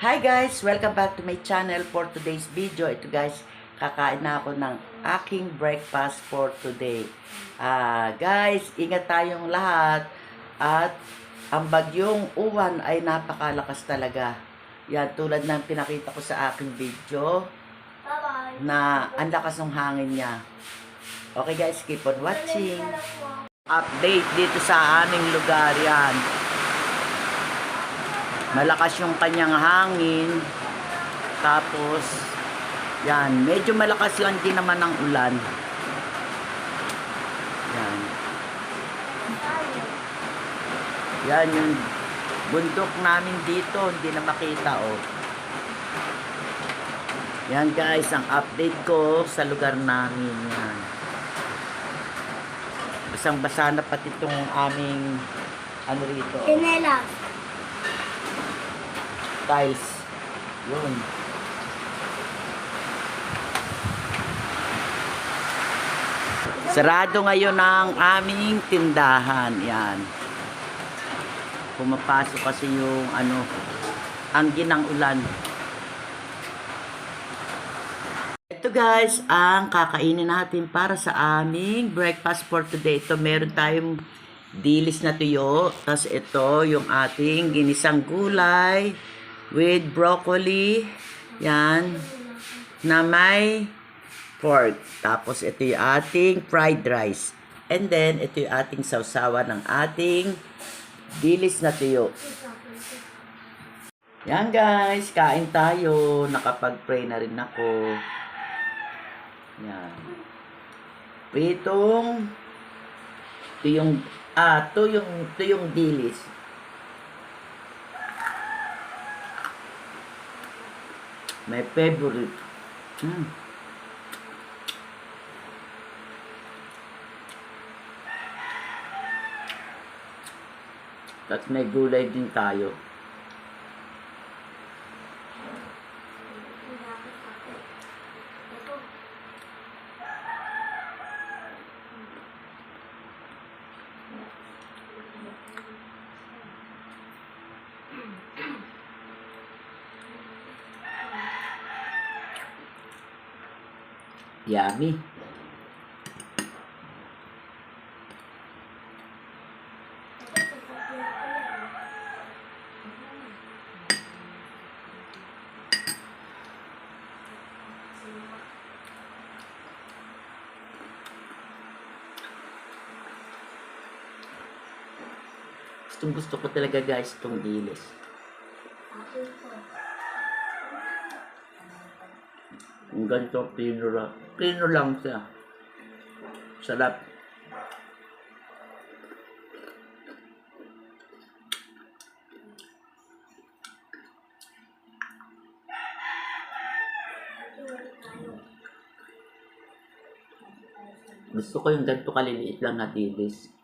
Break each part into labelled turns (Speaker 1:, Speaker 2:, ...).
Speaker 1: Hi guys! Welcome back to my channel for today's video. Ito guys, kakain na ako ng aking breakfast for today. Ah, guys, ingat tayong lahat at ang bagyong uwan ay napakalakas talaga. Yan, tulad ng pinakita ko sa aking video
Speaker 2: Bye-bye.
Speaker 1: na ang lakas ng hangin niya. Okay guys, keep on watching. Update dito sa aming lugar yan. Malakas yung kanyang hangin. Tapos, yan, medyo malakas lang din naman ang ulan. Yan. Yan yung bundok namin dito, hindi na makita oh. Yan guys, ang update ko sa lugar namin. Yan. Basang-basa na pati itong aming ano rito.
Speaker 2: Chinelas.
Speaker 1: Tiles. Yun. Sarado ngayon ang aming tindahan. Yan. Pumapasok kasi yung ano, ang ginang ulan. Ito guys, ang kakainin natin para sa aming breakfast for today. Ito meron tayong dilis na tuyo. Tapos ito yung ating ginisang gulay with broccoli. Yan. Na may pork. Tapos ito yung ating fried rice. And then ito yung ating sausawa ng ating dilis na tuyo. Yan guys, kain tayo. Nakapag-pray na rin ako. Yan. Pritong ito yung ah, ito yung ito yung dilis. My favorite. Mm. Tapos may gulay din tayo. Yummy. Gustong gusto ko talaga guys itong dilis. Ang ganito, pino lang. Pino lang siya. Sarap. Gusto ko yung ganito kaliliit lang na dilis.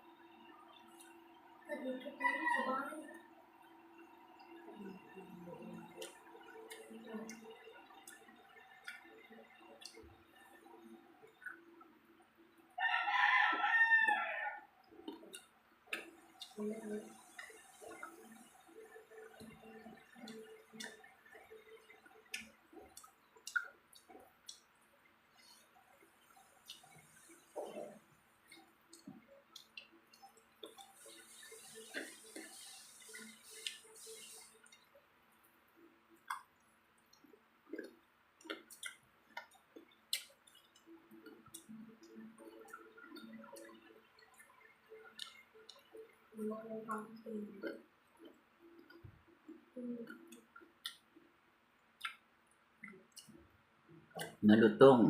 Speaker 1: Malutong.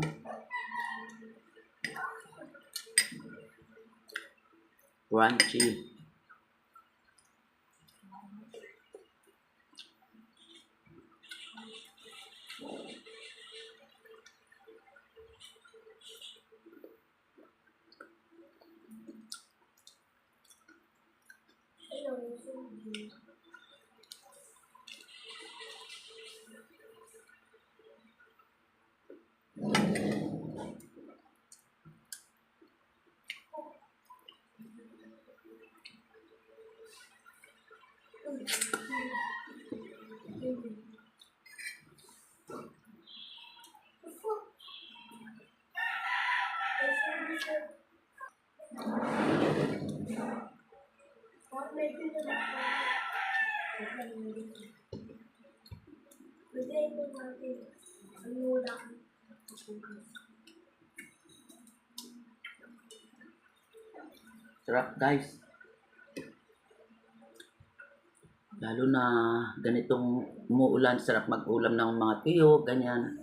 Speaker 1: Crunchy. Sarap guys. Lalo na ganitong umuulan, sarap mag-ulam ng mga tuyo, ganyan.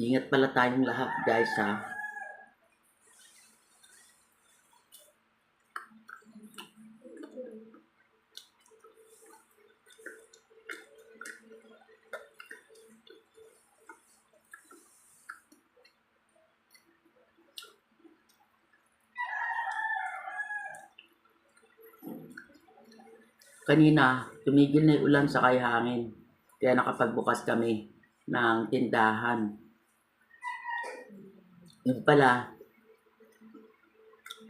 Speaker 1: Ingat pala tayong lahat guys ha. Kanina, tumigil na yung ulan sa kay hangin. Kaya nakapagbukas kami ng tindahan. Yung pala,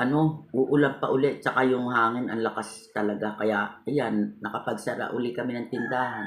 Speaker 1: ano, uulan pa ulit, tsaka yung hangin, ang lakas talaga. Kaya, ayan, nakapagsara uli kami ng tindahan.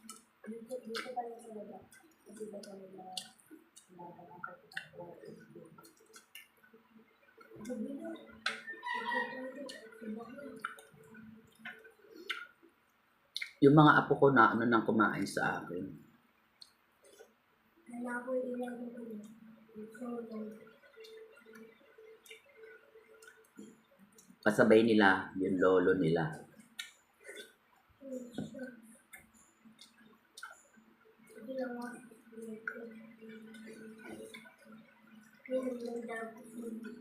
Speaker 1: Yung mga apo ko na ano nang kumain sa akin.
Speaker 2: Ilang ko yun. So,
Speaker 1: Kasabay nila, yung lolo nila. Thank you.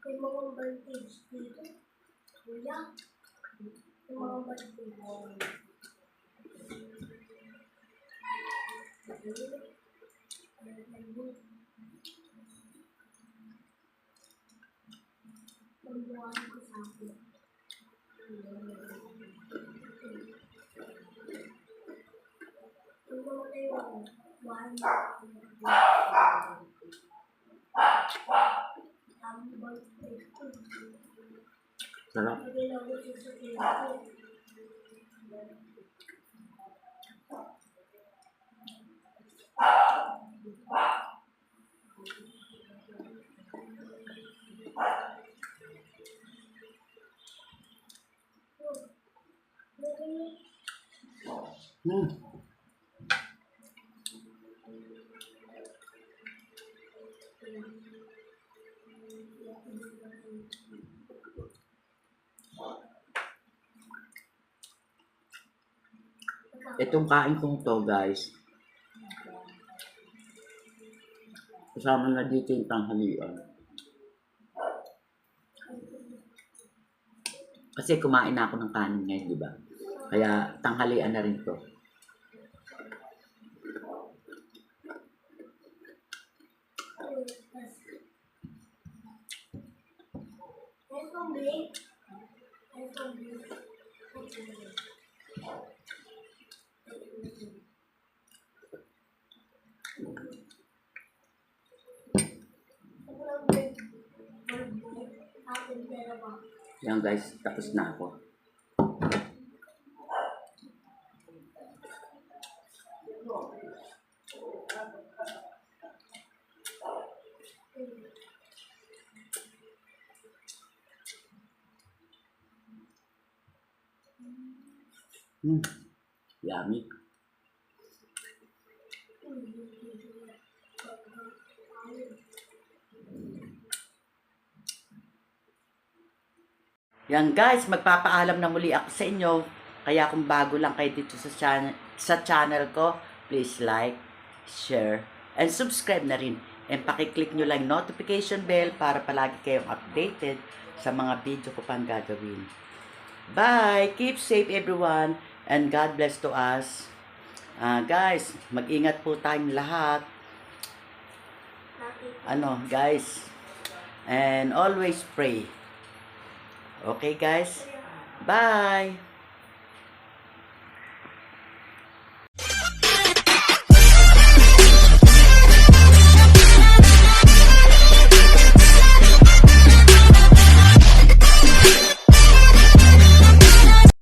Speaker 2: May mga voltage dito. Kuya. May mga voltage. Pagbuhan ko sa akin. Ito mo tayo ako. One. Ang voltage ko.
Speaker 1: Sarap.
Speaker 2: Lagay lang ko siya sa pinto.
Speaker 1: Hmm. Itong kain kong to guys. Kasama na dito yung tanghalian. Kasi kumain na ako ng kanin ngayon, di ba? Kaya tanghalian na rin to.
Speaker 2: Yes, from
Speaker 1: Guys, tapos na ako. Hmm. Yummy. Yan guys, magpapaalam na muli ako sa inyo. Kaya kung bago lang kayo dito sa channel, sa channel ko, please like, share, and subscribe na rin. And pakiclick nyo lang notification bell para palagi kayong updated sa mga video ko pang gagawin. Bye! Keep safe everyone and God bless to us. Ah, guys, mag-ingat po tayong lahat. Ano, guys. And always pray. Okay, guys? Bye!